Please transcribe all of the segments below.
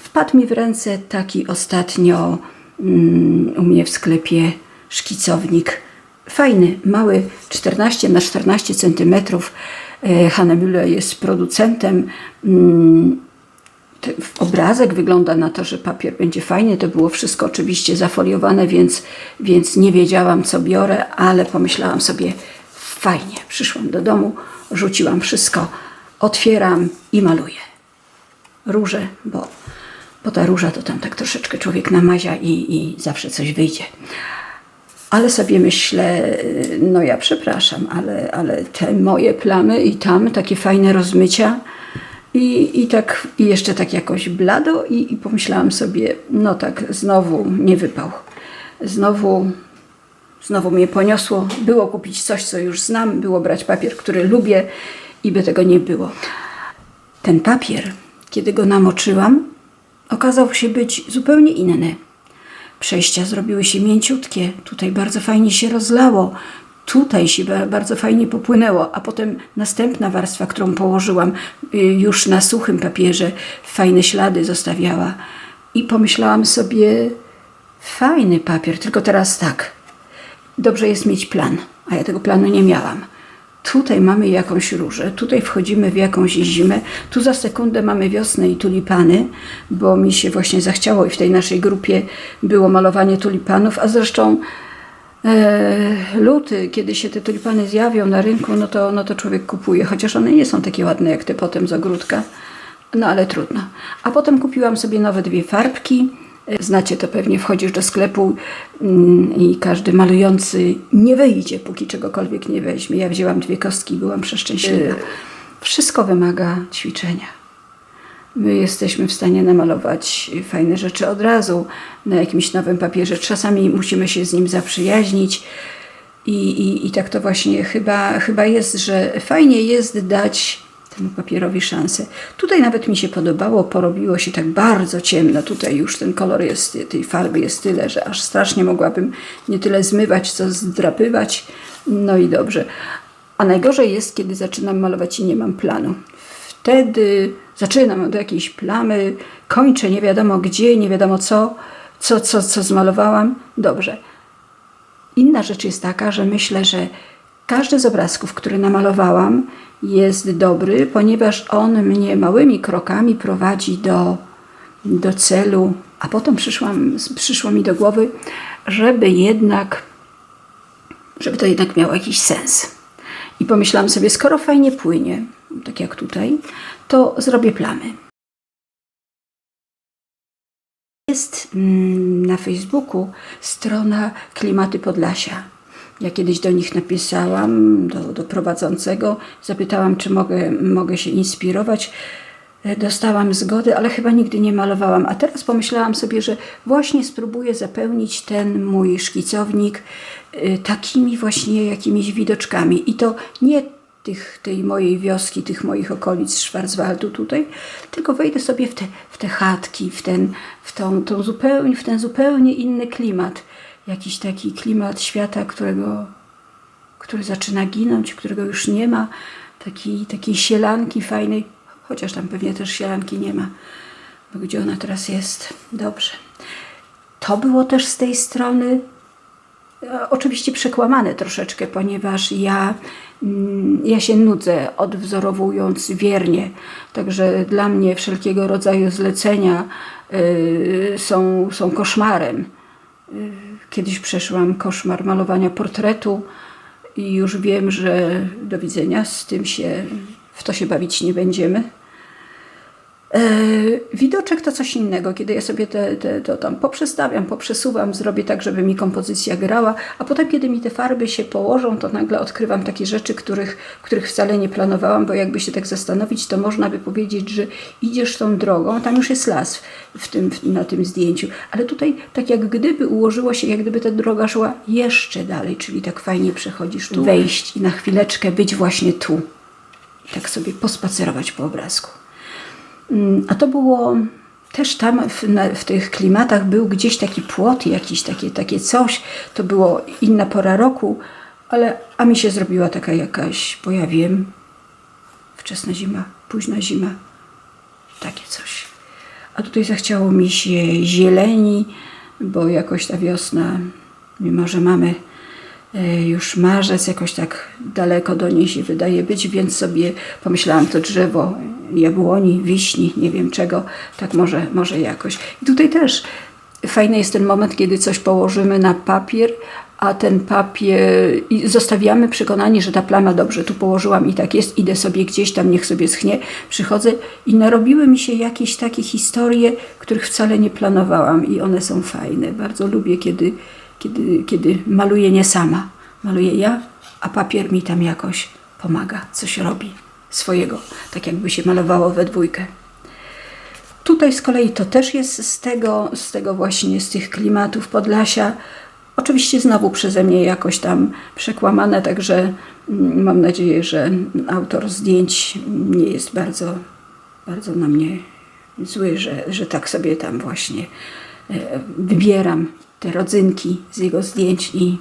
wpadł mi w ręce taki ostatnio mm, u mnie w sklepie szkicownik. Fajny, mały, 14 na 14 centymetrów. E, Hanebülle jest producentem. Mm, obrazek wygląda na to, że papier będzie fajny. To było wszystko oczywiście zafoliowane, więc, więc nie wiedziałam, co biorę, ale pomyślałam sobie, fajnie. Przyszłam do domu, rzuciłam wszystko, otwieram i maluję. Róże, bo, bo ta róża to tam tak troszeczkę człowiek namazia i, i zawsze coś wyjdzie. Ale sobie myślę, no ja przepraszam, ale, ale te moje plamy i tam takie fajne rozmycia i, i tak i jeszcze tak jakoś blado i, i pomyślałam sobie, no tak znowu nie wypał. Znowu, znowu mnie poniosło. Było kupić coś, co już znam, było brać papier, który lubię i by tego nie było. Ten papier, kiedy go namoczyłam, okazał się być zupełnie inny. Przejścia zrobiły się mięciutkie, tutaj bardzo fajnie się rozlało, tutaj się ba- bardzo fajnie popłynęło, a potem następna warstwa, którą położyłam y, już na suchym papierze, fajne ślady zostawiała. I pomyślałam sobie, fajny papier, tylko teraz tak, dobrze jest mieć plan, a ja tego planu nie miałam. Tutaj mamy jakąś różę, tutaj wchodzimy w jakąś zimę, tu za sekundę mamy wiosnę i tulipany, bo mi się właśnie zachciało i w tej naszej grupie było malowanie tulipanów, a zresztą e, luty, kiedy się te tulipany zjawią na rynku, no to, no to człowiek kupuje, chociaż one nie są takie ładne jak te potem z ogródka, no ale trudno. A potem kupiłam sobie nowe dwie farbki. Znacie to pewnie, wchodzisz do sklepu mm, i każdy malujący nie wyjdzie, póki czegokolwiek nie weźmie. Ja wzięłam dwie kostki i byłam przeszczęśliwa. Wszystko wymaga ćwiczenia. My jesteśmy w stanie namalować fajne rzeczy od razu na jakimś nowym papierze. Czasami musimy się z nim zaprzyjaźnić. I, i, I tak to właśnie chyba, chyba jest, że fajnie jest dać temu papierowi szansę. Tutaj nawet mi się podobało, porobiło się tak bardzo ciemno. Tutaj już ten kolor jest, tej farby jest tyle, że aż strasznie mogłabym nie tyle zmywać, co zdrapywać. No i dobrze. A najgorzej jest, kiedy zaczynam malować i nie mam planu. Wtedy zaczynam od jakiejś plamy, kończę nie wiadomo gdzie, nie wiadomo co, co, co, co zmalowałam. Dobrze. Inna rzecz jest taka, że myślę, że każdy z obrazków, który namalowałam, jest dobry, ponieważ on mnie małymi krokami prowadzi do, do celu. A potem przyszłam, przyszło mi do głowy, żeby jednak, żeby to jednak miało jakiś sens. I pomyślałam sobie, skoro fajnie płynie, tak jak tutaj, to zrobię plamy. Jest mm, na Facebooku strona Klimaty Podlasia. Ja kiedyś do nich napisałam, do, do prowadzącego, zapytałam, czy mogę, mogę się inspirować. E, Dostałam zgody, ale chyba nigdy nie malowałam. A teraz pomyślałam sobie, że właśnie spróbuję zapełnić ten mój szkicownik y, takimi właśnie jakimiś widoczkami. I to nie tych, tej mojej wioski, tych moich okolic Schwarzwaldu tutaj, tylko wejdę sobie w te, w te chatki, w ten, w, tą, tą zupełnie, w ten zupełnie inny klimat. Jakiś taki klimat świata, którego, który zaczyna ginąć, którego już nie ma. Taki, takiej sielanki fajnej, chociaż tam pewnie też sielanki nie ma, bo gdzie ona teraz jest? Dobrze. To było też z tej strony E, Oczywiście przekłamane troszeczkę, ponieważ ja, mm, ja się nudzę odwzorowując wiernie. Także dla mnie wszelkiego rodzaju zlecenia y, są, są koszmarem. Y, Kiedyś przeszłam koszmar malowania portretu i już wiem, że do widzenia, z tym się, w to się bawić nie będziemy. E, widoczek to coś innego, kiedy ja sobie te, te, to tam poprzestawiam, poprzesuwam, zrobię tak, żeby mi kompozycja grała, a potem, kiedy mi te farby się położą, to nagle odkrywam takie rzeczy, których, których wcale nie planowałam, bo jakby się tak zastanowić, to można by powiedzieć, że idziesz tą drogą, tam już jest las w tym, na tym zdjęciu, ale tutaj tak jak gdyby ułożyło się, jak gdyby ta droga szła jeszcze dalej, czyli tak fajnie przechodzisz tu, wejść i na chwileczkę być właśnie tu, tak sobie pospacerować po obrazku. Mm, A to było też tam w, na, w tych klimatach był gdzieś taki płot, jakiś takie, takie coś. To było inna pora roku, ale a mi się zrobiła taka jakaś, bo ja wiem, wczesna zima, późna zima, takie coś. A tutaj zachciało mi się zieleni, bo jakoś ta wiosna, mimo że mamy już marzec, jakoś tak daleko do niej się wydaje być, więc sobie pomyślałam to drzewo jabłoni, wiśni, nie wiem czego, tak może, może jakoś. I tutaj też fajny jest ten moment, kiedy coś położymy na papier, a ten papier i zostawiamy przekonani, że ta plama dobrze tu położyłam i tak jest, idę sobie gdzieś tam, niech sobie schnie, przychodzę i narobiły mi się jakieś takie historie, których wcale nie planowałam i one są fajne. Bardzo lubię, kiedy, kiedy, kiedy maluję nie sama. Maluję ja, a papier mi tam jakoś pomaga, coś robi swojego, tak jakby się malowało we dwójkę. Tutaj z kolei to też jest z tego, z tego właśnie, z tych klimatów Podlasia. Oczywiście znowu przeze mnie jakoś tam przekłamane, także mm, mam nadzieję, że autor zdjęć nie jest bardzo, bardzo na mnie zły, że, że tak sobie tam właśnie e, wybieram te rodzynki z jego zdjęć i,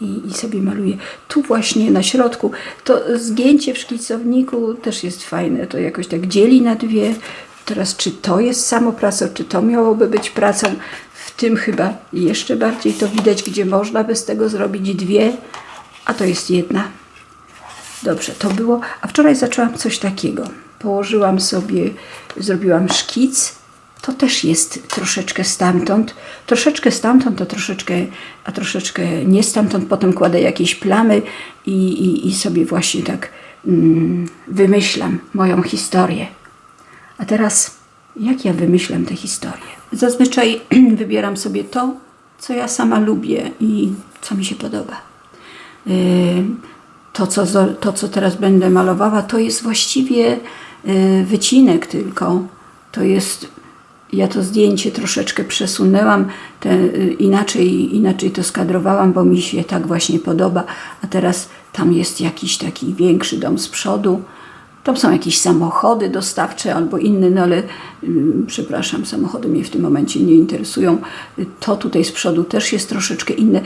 i, i sobie maluję. Tu właśnie na środku to zgięcie w szkicowniku też jest fajne, to jakoś tak dzieli na dwie. Teraz czy to jest samo pracą, czy to miałoby być pracą, w tym chyba jeszcze bardziej to widać, gdzie można by z tego zrobić dwie, a to jest jedna. Dobrze, to było. A wczoraj zaczęłam coś takiego. Położyłam sobie, zrobiłam szkic. To też jest troszeczkę stamtąd. Troszeczkę stamtąd, to troszeczkę, a troszeczkę nie stamtąd. Potem kładę jakieś plamy i, i, i sobie właśnie tak mm, wymyślam moją historię. A teraz, jak ja wymyślam tę historię? Zazwyczaj wybieram sobie to, co ja sama lubię i co mi się podoba. Yy, to co, to, co teraz będę malowała, to jest właściwie y, wycinek tylko. To jest, ja to zdjęcie troszeczkę przesunęłam, te, y, inaczej, inaczej to skadrowałam, bo mi się tak właśnie podoba. A teraz tam jest jakiś taki większy dom z przodu. Tam są jakieś samochody dostawcze albo inne, no ale ym, przepraszam, samochody mnie w tym momencie nie interesują. To tutaj z przodu też jest troszeczkę inne.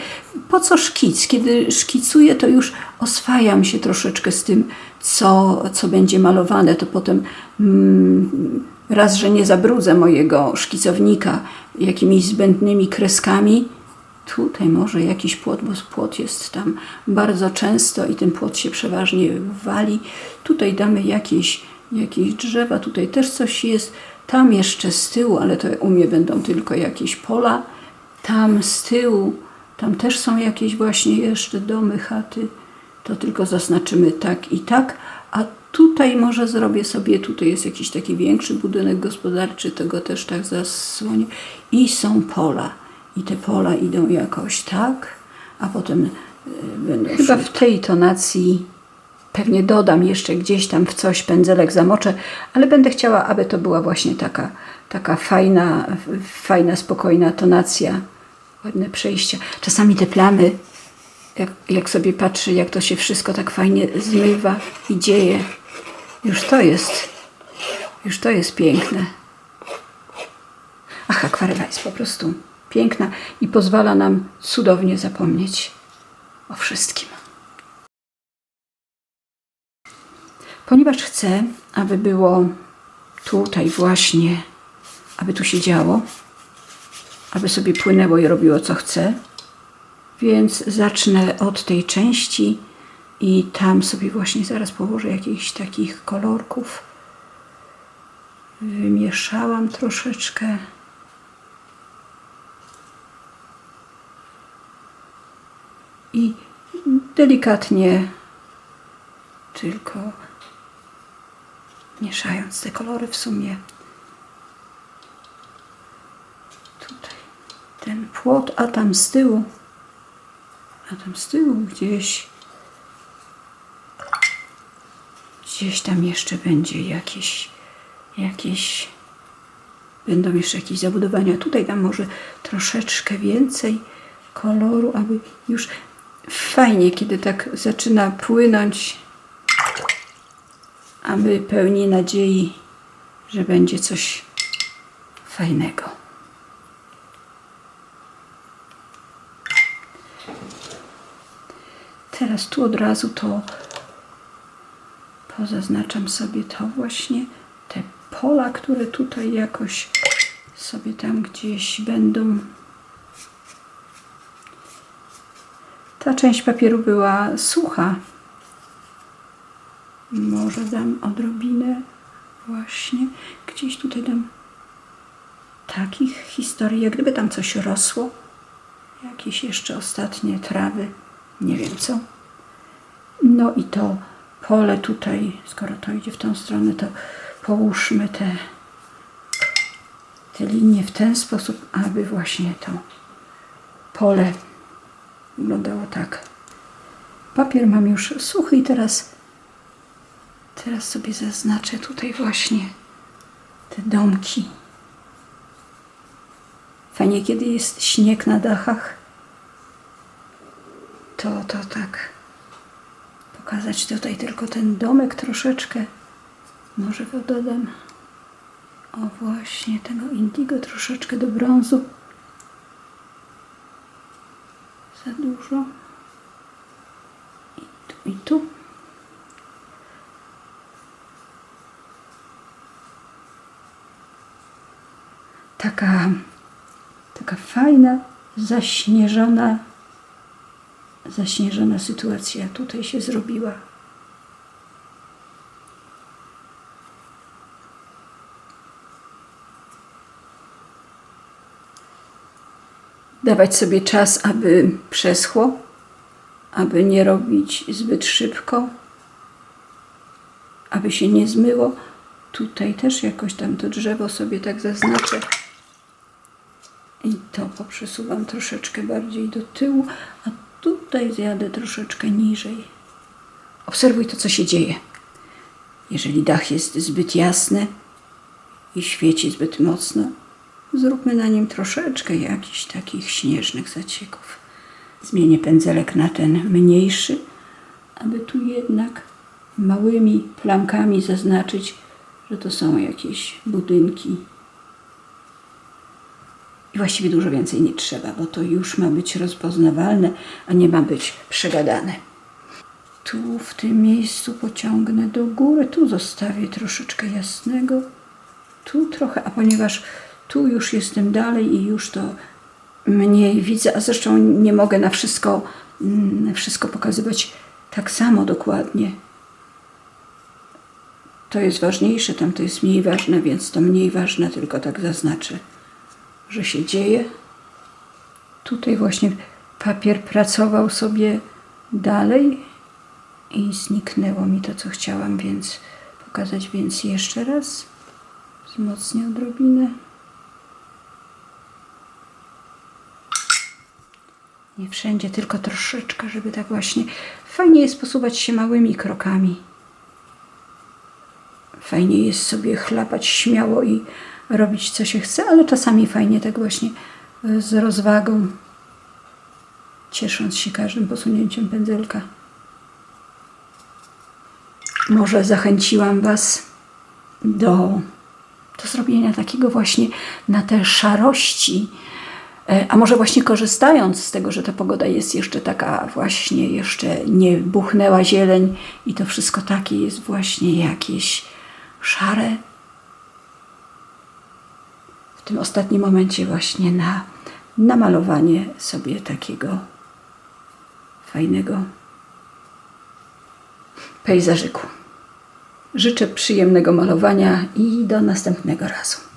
Po co szkic? Kiedy szkicuję, to już oswajam się troszeczkę z tym, co, co będzie malowane. To potem mm, raz, że nie zabrudzę mojego szkicownika jakimiś zbędnymi kreskami, Tutaj może jakiś płot, bo płot jest tam bardzo często i ten płot się przeważnie wali. Tutaj damy jakieś, jakieś drzewa, tutaj też coś jest. Tam jeszcze z tyłu, ale to u mnie będą tylko jakieś pola. Tam z tyłu, tam też są jakieś właśnie jeszcze domy, chaty. To tylko zaznaczymy tak i tak. A tutaj może zrobię sobie, tutaj jest jakiś taki większy budynek gospodarczy, tego też tak zasłonię. I są pola. I te pola idą jakoś tak, a potem y, będą. Chyba w tej tonacji pewnie dodam jeszcze gdzieś tam w coś pędzelek zamoczę, ale będę chciała, aby to była właśnie taka, taka fajna, fajna, spokojna tonacja, ładne przejścia. Czasami te plamy, jak, jak sobie patrzę, jak to się wszystko tak fajnie zmywa i dzieje, już to jest, już to jest piękne. Ach, akwarela jest po prostu piękna i pozwala nam cudownie zapomnieć o wszystkim. Ponieważ chcę, aby było tutaj właśnie, aby tu się działo, aby sobie płynęło i robiło co chce, więc zacznę od tej części i tam sobie właśnie zaraz położę jakichś takich kolorków. Wymieszałam troszeczkę. i delikatnie tylko mieszając te kolory w sumie tutaj ten płot, a tam z tyłu a tam z tyłu gdzieś gdzieś tam jeszcze będzie jakieś jakieś będą jeszcze jakieś zabudowania tutaj tam może troszeczkę więcej koloru, aby już fajnie, kiedy tak zaczyna płynąć, a my pełni nadziei, że będzie coś fajnego. Teraz tu od razu to pozaznaczam sobie to właśnie, te pola, które tutaj jakoś sobie tam gdzieś będą. Ta część papieru była sucha. Może dam odrobinę właśnie. Gdzieś tutaj dam takich historii, jak gdyby tam coś rosło. Jakieś jeszcze ostatnie trawy. Nie wiem co. No i to pole tutaj, skoro to idzie w tą stronę, to połóżmy te, te linie w ten sposób, aby właśnie to pole wyglądało tak. Papier mam już suchy i teraz, teraz sobie zaznaczę tutaj właśnie te domki. Fajnie, kiedy jest śnieg na dachach, to, to tak pokazać tutaj tylko ten domek troszeczkę. Może go dodam. O właśnie, tego indigo troszeczkę do brązu. Za dużo. I tu, i tu. Taka, taka fajna, zaśnieżona zaśnieżona sytuacja tutaj się zrobiła. Dawać sobie czas, aby przeschło, aby nie robić zbyt szybko, aby się nie zmyło. Tutaj też jakoś tam to drzewo sobie tak zaznaczę. I to poprzesuwam troszeczkę bardziej do tyłu, a tutaj zjadę troszeczkę niżej. Obserwuj to, co się dzieje. Jeżeli dach jest zbyt jasny i świeci zbyt mocno, zróbmy na nim troszeczkę jakichś takich śnieżnych zacieków. Zmienię pędzelek na ten mniejszy, aby tu jednak małymi plamkami zaznaczyć, że to są jakieś budynki i właściwie dużo więcej nie trzeba, bo to już ma być rozpoznawalne, a nie ma być przegadane. Tu w tym miejscu pociągnę do góry, tu zostawię troszeczkę jasnego, tu trochę, a ponieważ tu już jestem dalej i już to mniej widzę, a zresztą nie mogę na wszystko, na wszystko pokazywać tak samo dokładnie. To jest ważniejsze, tam to jest mniej ważne, więc to mniej ważne, tylko tak zaznaczę że się dzieje. Tutaj właśnie papier pracował sobie dalej i zniknęło mi to, co chciałam, więc pokazać, więc jeszcze raz wzmocnię odrobinę. Nie wszędzie, tylko troszeczkę, żeby tak właśnie. Fajnie jest posuwać się małymi krokami. Fajnie jest sobie chlapać śmiało i robić co się chce, ale czasami fajnie tak właśnie e, z rozwagą, ciesząc się każdym posunięciem pędzelka. Może zachęciłam Was do, do zrobienia takiego właśnie na te szarości, e, a może właśnie korzystając z tego, że ta pogoda jest jeszcze taka właśnie, jeszcze nie buchnęła zieleń i to wszystko takie jest właśnie jakieś szare, w tym ostatnim momencie właśnie na namalowanie sobie takiego fajnego pejzażyku. Życzę przyjemnego malowania i do następnego razu.